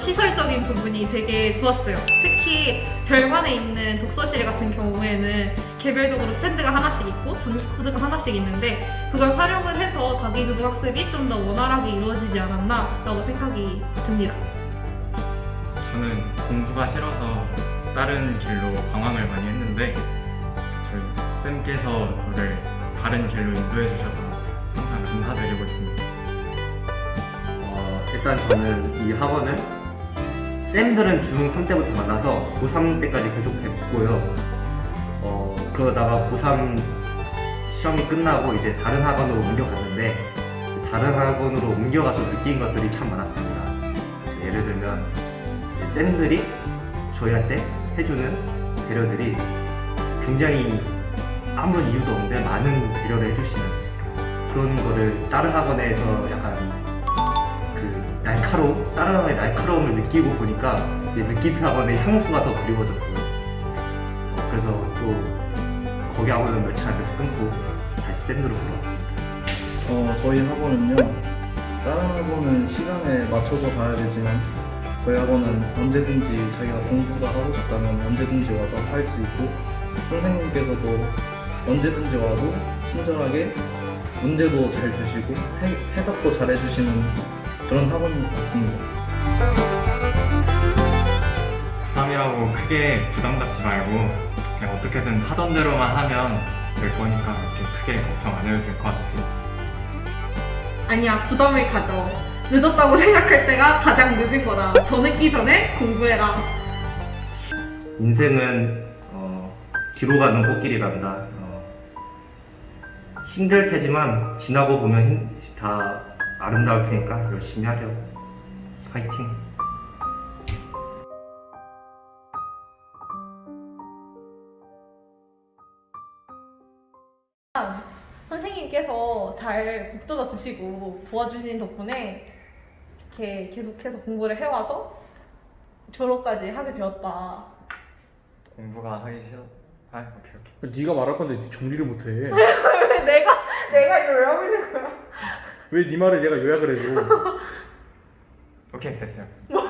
시설적인 부분이 되게 좋았어요. 특히 별관에 있는 독서실 같은 경우에는 개별적으로 스탠드가 하나씩 있고 전기 코드가 하나씩 있는데 그걸 활용을 해서 자기 주도 학습이 좀 더 원활하게 이루어지지 않았나라고 생각이 듭니다. 저는 공부가 싫어서 다른 길로 방황을 많이 했는데 저희 쌤께서 저를 다른 길로 인도해 주셔서 항상 감사드리고 있습니다. 어, 일단 저는 이 학원을 쌤들은 중3 때부터 만나서 고3 때까지 계속 뵙고요. 어, 그러다가 고3 시험이 끝나고 이제 다른 학원으로 옮겨갔는데 다른 학원으로 옮겨가서 느낀 것들이 참 많았습니다. 예를 들면 쌤들이 저희한테 해주는 배려들이 굉장히 아무런 이유도 없는데 많은 배려를 해주시는 그런 거를 다른 학원에서 약간 그 날카로움, 다른 학원의 날카로움을 느끼고 보니까 느낌표 학원의 향수가 더 그리워졌고요. 어, 그래서 또 거기 학원을 며칠 안 돼서 끊고 다시 쌤으로 돌아왔습니다. 어, 저희 학원은요. 다른 학원은 시간에 맞춰서 가야 되지만 저희 학원은 언제든지 자기가 공부가 하고 싶다면 언제든지 와서 할 수 있고 선생님께서도 언제든지 와도 친절하게 문제도 잘 주시고 해, 해답도 잘 해주시는 그런 학원 같습니다. 고3이라고 크게 부담 갖지 말고 그냥 어떻게든 하던 대로만 하면 될 거니까 그렇게 크게 걱정 안 해도 될 것 같아요. 아니야 부담을 가져. 늦었다고 생각할 때가 가장 늦은 거다. 더 늦기 전에 공부해라. 인생은 어, 뒤로 가는 꽃길이 란다. 어, 힘들 테지만 지나고 보면 힘- 다 아름다울 테니까 열심히 하려. 파이팅. 선생님께서 잘 북돋아 주시고 도와주신 덕분에 이렇게 계속해서 공부를 해와서 졸업까지 하게 되었다. 공부가 하기 싫어. 아, 오케이 오케이. 네가 말할 건데 네 정리를 못해. 왜 내가 내가 이걸 왜 하고 있는 거야? 왜 네 말을 얘가 요약을 해줘? 오케이 됐어요. 뭐